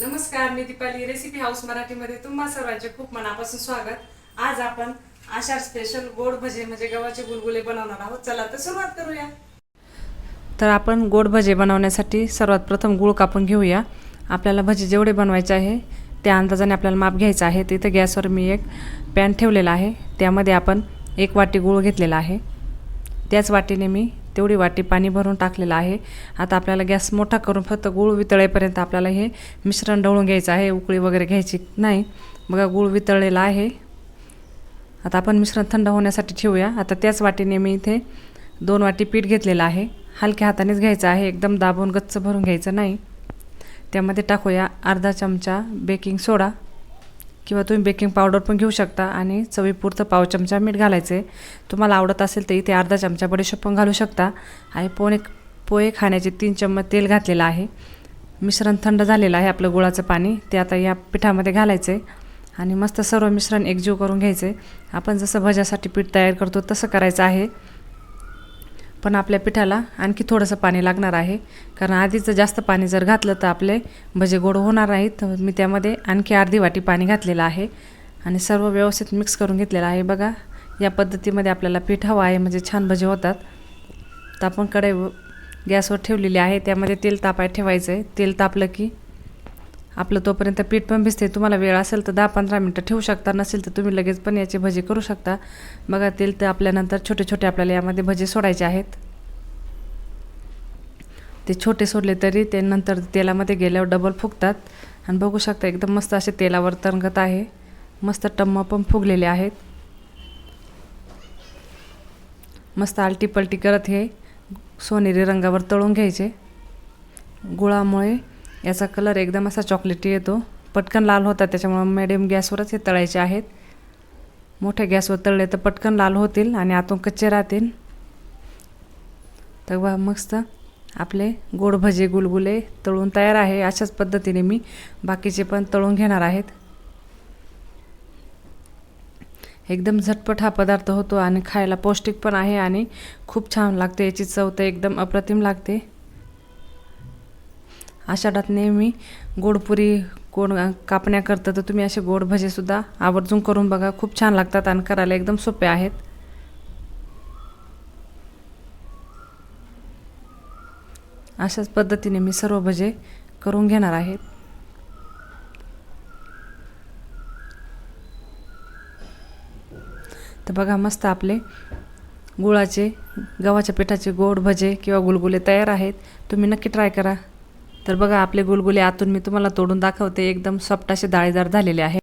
नमस्कार मी Deepali recipe house मराठीमध्ये तुम्हा सर्वांचे खूप मनापासून स्वागत. आज आपण अशा स्पेशल गोड भजे म्हणजे गव्हाचे गुलगुले बनवणार आहोत. चला तर सुरुवात करूया. तर आपण गोड भजे बनवण्यासाठी सर्वात प्रथम गूळ कापून घेऊया. आपल्याला भजे जेवढे बनवायचे आहे त्या अंदाजाने आपल्याला माप घ्यायचं आहे. तिथं गॅसवर मी एक पॅन ठेवलेला आहे. त्यामध्ये आपण एक वाटी गूळ घेतलेला आहे. त्याच वाटीने मी तेवढी वाटी पाणी भरून टाकलेलं आहे. आता आपल्याला गॅस मोठा करून फक्त गूळ वितळेपर्यंत आपल्याला हे मिश्रण डळून घ्यायचं आहे. उकळी वगैरे घ्यायची नाही. बघा गूळ वितळलेला आहे. आता आपण मिश्रण थंड होण्यासाठी ठेवूया. आता त्याच वाटीने मी इथे दोन वाटी पीठ घेतलेलं आहे. हलक्या हातानेच घ्यायचं आहे. एकदम दाबून गच्च भरून घ्यायचं नाही. त्यामध्ये टाकूया अर्धा चमचा बेकिंग सोडा. किंवा तुम्ही बेकिंग पावडर पण घेऊ शकता आणि चवीपुरतं पाव चमचा मीठ घालायचं. आहे तुम्हाला आवडत असेल तर इथे अर्धा चमचा बडीशेप पण घालू शकता. आणि पोहे पोहे खाण्याचे तीन चम्मच तेल घातलेलं आहे. मिश्रण थंड झालेलं आहे आपलं गुळाचं पाणी. ते आता या पिठामध्ये घालायचं. आहे आणि मस्त सर्व मिश्रण एकजीव करून घ्यायचं. आहे आपण जसं भज्यासाठी पीठ तयार करतो तसं करायचं आहे. पण आपल्या पिठाला आणखी थोडंसं पाणी लागणार आहे. कारण आधीचं जास्त पाणी जर घातलं तर आपले भजे गोड होणार नाहीत. मी त्यामध्ये आणखी अर्धी वाटी पाणी घातलेलं आहे. आणि सर्व व्यवस्थित मिक्स करून घेतलेलं आहे. बघा या पद्धतीमध्ये आपल्याला पीठ हवं आहे. म्हणजे छान भजे होतात. तर आपण कढई गॅसवर ठेवलेली आहे. त्यामध्ये तेल तापाय ठेवायचं आहे तेल तापलं की आपलं तोपर्यंत पीठ पण भिजते. तुम्हाला वेळ असेल तर दहा पंधरा मिनटं ठेवू शकता. नसेल तर तुम्ही लगेच पण याचे भजे करू शकता. बघा तेल तर आपल्यानंतर छोटे छोटे आपल्याला यामध्ये भजे सोडायचे आहेत. ते छोटे सोडले तरी ते नंतर तेलामध्ये गेल्यावर डबल फुगतात. आणि बघू शकता एकदम मस्त असे तेलावर तरंगत आहे. मस्त टम्म पण फुगलेले आहेत. मस्त आलटी पलटी करत हे सोनेरी रंगावर तळून घ्यायचे. गुळामुळे याचा कलर एकदम असा चॉकलेटी येतो. पटकन लाल होतात त्याच्यामुळे मिडियम गॅसवरच हे तळायचे आहेत. मोठ्या गॅसवर तळले तर पटकन लाल होतील आणि आतून कच्चे राहतील. तर बा मस्त आपले गोड भजे गुलगुले तळून तयार आहे. अशाच पद्धतीने मी बाकीचे पण तळून घेणार आहेत. एकदम झटपट हा पदार्थ होतो आणि खायला पौष्टिक पण आहे आणि खूप छान लागते. याची चव तर एकदम अप्रतिम लागते. आषाढात नेहमी गोडपुरी गोड कापण्या करतं तर तुम्ही असे गोड भजेसुद्धा आवर्जून करून बघा. खूप छान लागतात आणि करायला एकदम सोपे आहेत. अशाच पद्धतीने मी सर्व भजे करून घेणार आहेत तर बघा मस्त आपले गुळाचे गव्हाच्या पिठाचे गोड भजे किंवा गुलगुले तयार आहेत. तुम्ही नक्की ट्राय करा. तर बघा आपले गुलगुले आतून मी तुम्हाला तोडून दाखवते. एकदम सॉफ्ट असे दाळेदार झालेले आहे